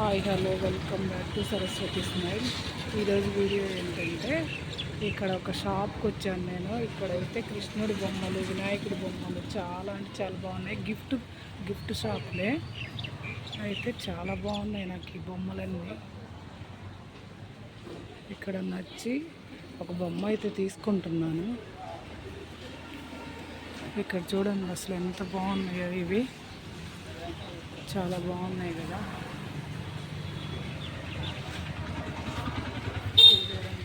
Hi hello welcome back to Saraswati smile ఈరోజు video ఏంటంటే ఇక్కడ ఒక షాప్కి వచ్చాను నేను. ఇక్కడైతే కృష్ణుడి బొమ్మలు వినాయకుడి బొమ్మలు చాలా అంటే చాలా బాగున్నాయి. గిఫ్ట్ గిఫ్ట్ షాప్లే అయితే చాలా బాగున్నాయి నాకు ఈ బొమ్మలన్నీ. ఇక్కడ నచ్చి ఒక బొమ్మ అయితే తీసుకుంటున్నాను. ఇక్కడ చూడండి అసలు ఎంత బాగున్నాయో ఇవి. చాలా బాగున్నాయి కదా ఇది చూడండి.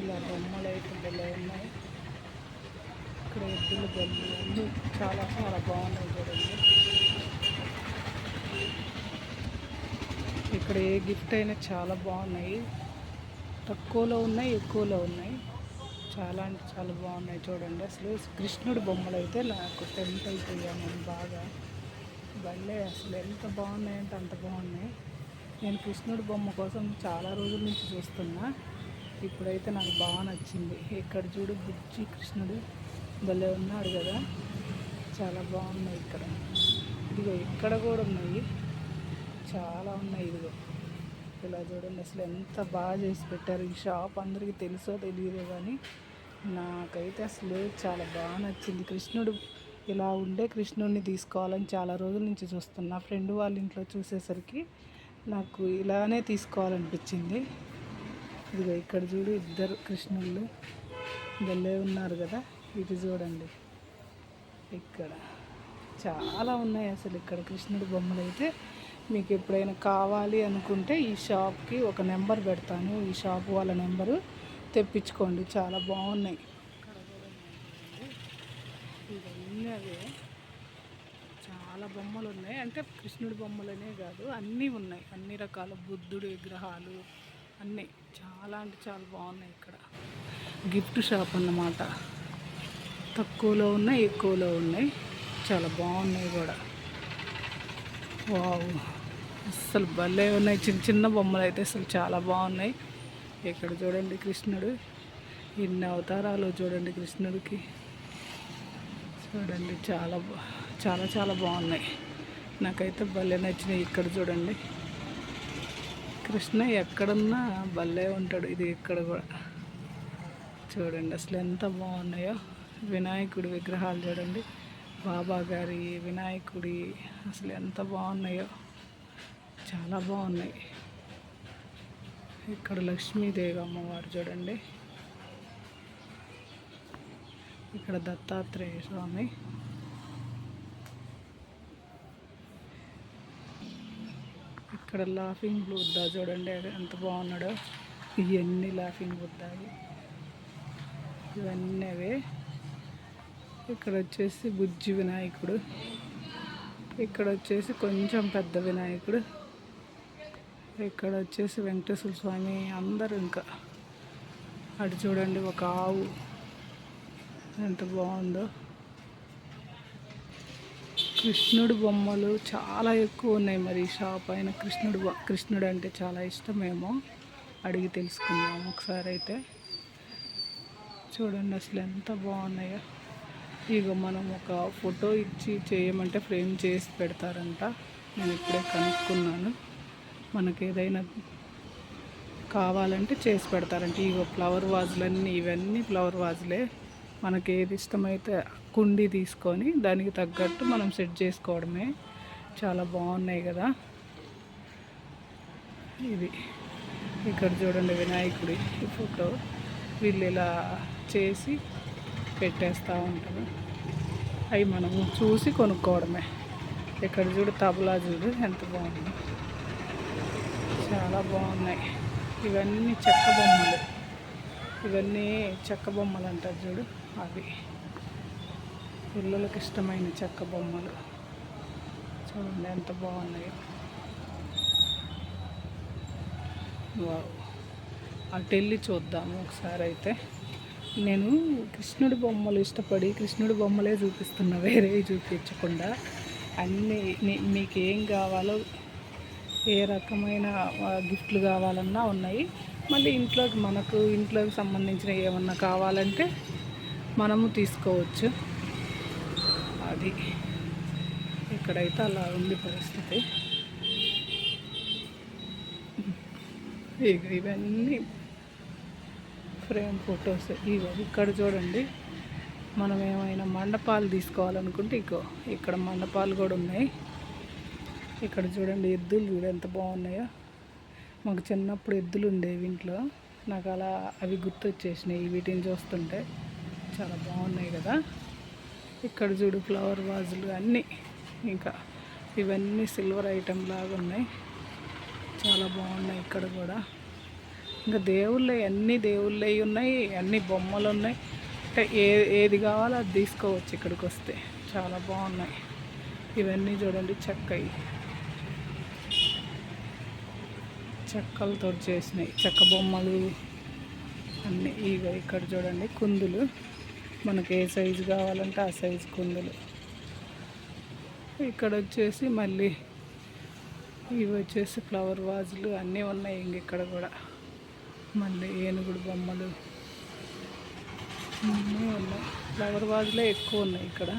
ఇలా బొమ్మలు అయితే భలే ఉన్నాయి. ఇక్కడ ఎద్దులు బొమ్మలు అన్నీ చాలా చాలా బాగున్నాయి చూడండి. ఇక్కడ ఏ గిఫ్ట్ అయినా చాలా బాగున్నాయి. తక్కువలో ఉన్నాయి ఎక్కువలో ఉన్నాయి. చాలా అంటే చాలా బాగున్నాయి చూడండి. అసలు కృష్ణుడి బొమ్మలు అయితే నాకు టెంట్ అయిపోయాను నేను బాగా. భలే అసలు ఎంత బాగున్నాయంటే అంత బాగున్నాయి. నేను కృష్ణుడి బొమ్మ కోసం చాలా రోజుల నుంచి చూస్తున్నా. ఇప్పుడైతే నాకు బాగా నచ్చింది. ఇక్కడ చూడు బుజ్జి కృష్ణుడు భలే ఉన్నాడు కదా. చాలా బాగున్నాయి ఇక్కడ. ఇదిగో ఇక్కడ కూడా ఉన్నాయి. చాలా ఉన్నాయి ఇదిగో. ఇలా చూడండి అసలు ఎంత బాగా చేసి పెట్టారు. ఈ షాప్ అందరికీ తెలుసో తెలియదో కానీ నాకైతే అసలు చాలా బాగా నచ్చింది. కృష్ణుడు ఇలా ఉండే కృష్ణుడిని తీసుకోవాలని చాలా రోజుల నుంచి చూస్తున్నా. ఫ్రెండ్ వాళ్ళ ఇంట్లో చూసేసరికి నాకు ఇలానే తీసుకోవాలనిపించింది. ఇదిగో ఇక్కడ చూడు ఇద్దరు కృష్ణుళ్ళు. వెళ్ళే ఉన్నారు కదా. ఇటు చూడండి. ఇక్కడ చాలా ఉన్నాయి అసలు ఇక్కడ కృష్ణుడి బొమ్మలు అయితే. మీకు ఎప్పుడైనా కావాలి అనుకుంటే ఈ షాప్కి ఒక నెంబర్ పెడతాను. ఈ షాప్ వాళ్ళ నెంబరు తెప్పించుకోండి. చాలా బాగున్నాయి. ఇవన్నీ అవే. చాలా బొమ్మలు ఉన్నాయి. అంటే కృష్ణుడి బొమ్మలనే కాదు అన్నీ ఉన్నాయి. అన్ని రకాల బుద్ధుడి విగ్రహాలు అన్నీ. చాలా అంటే చాలా బాగున్నాయి ఇక్కడ. గిఫ్ట్ షాప్ అన్నమాట. తక్కువలో ఉన్నాయి ఎక్కువలో ఉన్నాయి. చాలా బాగున్నాయి కూడా. వావ్. అస్సలు భలే ఉన్నాయి. చిన్న చిన్న బొమ్మలు అయితే అసలు చాలా బాగున్నాయి. ఇక్కడ చూడండి కృష్ణుడు. ఇన్ని అవతారాలు చూడండి కృష్ణుడికి. చూడండి చాలా బా- చాలా చాలా బాగున్నాయి. నాకైతే భలే నచ్చినాయి ఇక్కడ చూడండి. కృష్ణ ఎక్కడున్నా భలే ఉంటాడు. ఇది ఇక్కడ కూడా. చూడండి అసలు ఎంత బాగున్నాయో. వినాయకుడి విగ్రహాలు చూడండి. బాబా గారి వినాయకుడి అసలు ఎంత బాగున్నాయో. చాలా బాగున్నాయి. ఇక్కడ లక్ష్మీదేవి అమ్మవారు చూడండి. ఇక్కడ దత్తాత్రేయ స్వామి. ఇక్కడ లాఫింగ్ బుద్ధా చూడండి ఎంత బాగున్నాడో. ఇవన్నీ లాఫింగ్ బుద్ధాయి ఇవన్నీ అవే. ఇక్కడ వచ్చేసి బుజ్జి వినాయకుడు. ఇక్కడ వచ్చేసి కొంచెం పెద్ద వినాయకుడు. ఇక్కడ వచ్చేసి వెంకటేశ్వర స్వామి అందరు ఇంకా. అటు చూడండి ఒక ఆవు. ఎంత బాగుందో. కృష్ణుడు బొమ్మలు చాలా ఎక్కువ ఉన్నాయి మరి షాప్ అయిన కృష్ణుడు కృష్ణుడు అంటే చాలా ఇష్టమేమో అడిగి తెలుసుకుందాం ఒకసారి అయితే. చూడండి అసలు ఎంత బాగున్నాయో. ఇక మనం ఒక ఫోటో ఇచ్చి చేయమంటే ఫ్రేమ్ చేసి పెడతారంట. నేను ఇప్పుడే కనుక్కున్నాను. మనకి ఏదైనా కావాలంటే చేసి పెడతారంట. ఇగో ఫ్లవర్ వాజులన్నీ ఇవన్నీ ఫ్లవర్ వాజులే. మనకి ఏది ఇష్టమైతే కుండీ తీసుకొని దానికి తగ్గట్టు మనం సెట్ చేసుకోవడమే చాలా బాగున్నాయి కదా. ఇది. ఇక్కడ చూడండి వినాయకుడి ఈ ఫోటో. వీళ్ళు ఇలా చేసి పెట్టేస్తూ ఉంటారు. అవి మనము చూసి కొనుక్కోవడమే. ఇక్కడ చూడు తబలా చూడు ఎంత బాగుంది. చాలా బాగున్నాయి. ఇవన్నీ చెక్క బొమ్మలు. ఇవన్నీ చెక్క బొమ్మలు అంటారు చూడు అవి. పిల్లలకు ఇష్టమైన చెక్క బొమ్మలు. చూడండి ఎంత బాగున్నాయో. వావ్. అటు వెళ్ళి చూద్దాము ఒకసారి అయితే. నేను కృష్ణుడి బొమ్మలు ఇష్టపడి కృష్ణుడి బొమ్మలే చూపిస్తున్నా వేరే చూపించకుండా. అన్నీ నీ- మీకు ఏం కావాలో ఏ రకమైన గిఫ్ట్లు కావాలన్నా ఉన్నాయి. మళ్ళీ ఇంట్లోకి మనకు ఇంట్లోకి సంబంధించిన ఏమన్నా కావాలంటే మనము తీసుకోవచ్చు. అది. ఇక్కడైతే అలా ఉంది పరిస్థితి. ఇవన్నీ ఫ్రేమ్ ఫొటోస్. ఇగో ఇక్కడ చూడండి. మనం ఏమైనా మండపాలు తీసుకోవాలనుకుంటే ఇగో ఇక్కడ మండపాలు కూడా ఉన్నాయి. ఇక్కడ చూడండి ఎద్దులు చూడు ఎంత బాగున్నాయో. మాకు చిన్నప్పుడు ఎద్దులు ఉండేవి ఇంట్లో. నాకు అలా అవి గుర్తొచ్చేసినాయి వీటిని చూస్తుంటే. చాలా బాగున్నాయి కదా. ఇక్కడ చూడు ఫ్లవర్ వాజులు అన్నీ. ఇంకా ఇవన్నీ సిల్వర్ ఐటమ్ లాగా ఉన్నాయి. చాలా బాగున్నాయి ఇక్కడ కూడా. ఇంకా దేవుళ్ళే అన్ని దేవుళ్ళే ఉన్నాయి అన్ని బొమ్మలు ఉన్నాయి. అంటే ఏ ఏది కావాలో అది తీసుకోవచ్చు ఇక్కడికి వస్తే. చాలా బాగున్నాయి. ఇవన్నీ చూడండి చెక్కవి చెక్కలతో చేసినాయి చెక్క బొమ్మలు అన్నీ. ఇవి ఇక్కడ చూడండి కుందులు. మనకి ఏ సైజు కావాలంటే ఆ సైజు కుందులు ఇక్కడ వచ్చేసి మళ్ళీ ఇవి వచ్చేసి ఫ్లవర్ వాజులు అన్నీ ఉన్నాయి ఇంక ఇక్కడ కూడా. మళ్ళీ ఏనుగుడు బొమ్మలు అన్నీ ఉన్నాయి. ఫ్లవర్ వాజులే ఎక్కువ ఉన్నాయి ఇక్కడ.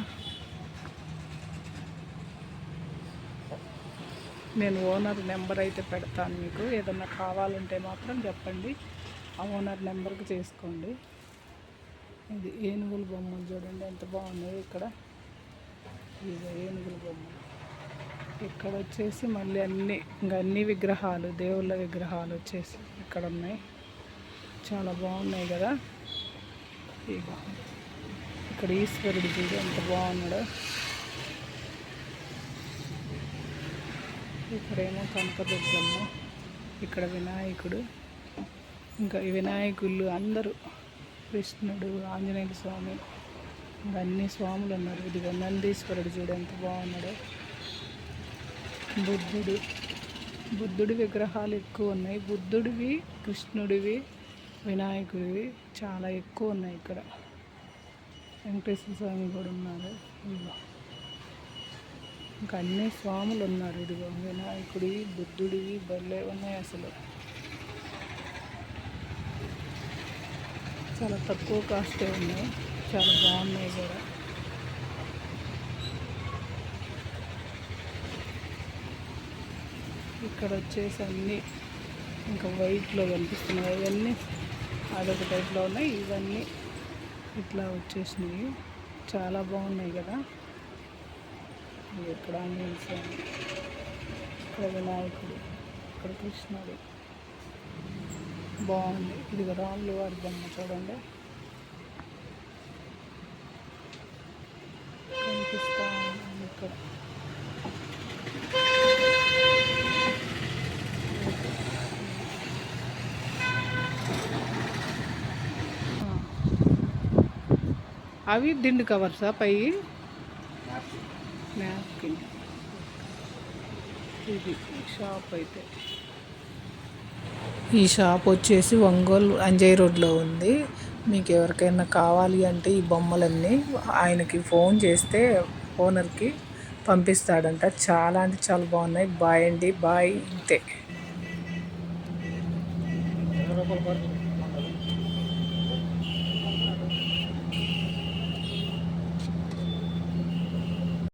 నేను ఓనర్ నెంబర్ అయితే పెడతాను మీకు. ఏదన్నా కావాలంటే మాత్రం చెప్పండి. ఆ ఓనర్ నెంబర్కి చేసుకోండి. ఇది ఏనుగుల బొమ్మలు చూడండి ఎంత బాగున్నాయి ఇక్కడ. ఇది ఏనుగుల బొమ్మలు ఇక్కడ వచ్చేసి మళ్ళీ అన్ని ఇంకా అన్ని విగ్రహాలు దేవుళ్ళ విగ్రహాలు వచ్చేసి ఇక్కడ ఉన్నాయి. చాలా బాగున్నాయి కదా. ఇక ఇక్కడ ఈశ్వరుడు చూడు ఎంత బాగున్నాడో. ఇక్కడేమో కనకదుర్గమ్మ ఇక్కడ వినాయకుడు. ఇంకా ఈ వినాయకుళ్ళు అందరూ కృష్ణుడు ఆంజనేయ స్వామి. ఇంకా అన్ని స్వాములు ఉన్నారు ఇదిగో నందీశ్వరుడు చూడు ఎంత బాగున్నాడో. బుద్ధుడు. బుద్ధుడి విగ్రహాలు ఎక్కువ ఉన్నాయి. బుద్ధుడివి కృష్ణుడివి వినాయకుడివి చాలా ఎక్కువ ఉన్నాయి ఇక్కడ. వెంకటేశ్వర స్వామి కూడా ఉన్నారు. ఇదిగో. ఇంకా అన్ని స్వాములు ఉన్నారు. ఇదిగో వినాయకుడి బుద్ధుడివి భలే ఉన్నాయి అసలు. చాలా తక్కువ కాస్టే ఉన్నాయి. చాలా బాగున్నాయి కూడా. ఇక్కడ వచ్చేసి అన్నీ ఇంకా వైట్లో కనిపిస్తున్నాయి. అవన్నీ అదొక టైప్లో ఉన్నాయి. ఇవన్నీ ఇట్లా వచ్చేసినాయి. చాలా బాగున్నాయి కదా. ఎక్కడ ఇక్కడ ఆంజనేయ స్వామి? ఇక్కడ వినాయకుడు. ఇక్కడ కృష్ణుడు. బాగుంది. ఇది రాములు వారి బొమ్మ చూడండి. కనిపిస్తా ఉంది ఇక్కడ. అవి దిండు కవర్సా పై? నాప్కిన్ ఇది షాప్ అయితే. ఈ షాప్ వచ్చేసి ఒంగోలు అంజయ్ రోడ్లో ఉంది. మీకు ఎవరికైనా కావాలి అంటే ఈ బొమ్మలన్నీ ఆయనకి ఫోన్ చేస్తే ఓనర్కి పంపిస్తాడంట. చాలా అంటే చాలా బాగున్నాయి. బాయ్ అండి. బాయ్. ఇంతే.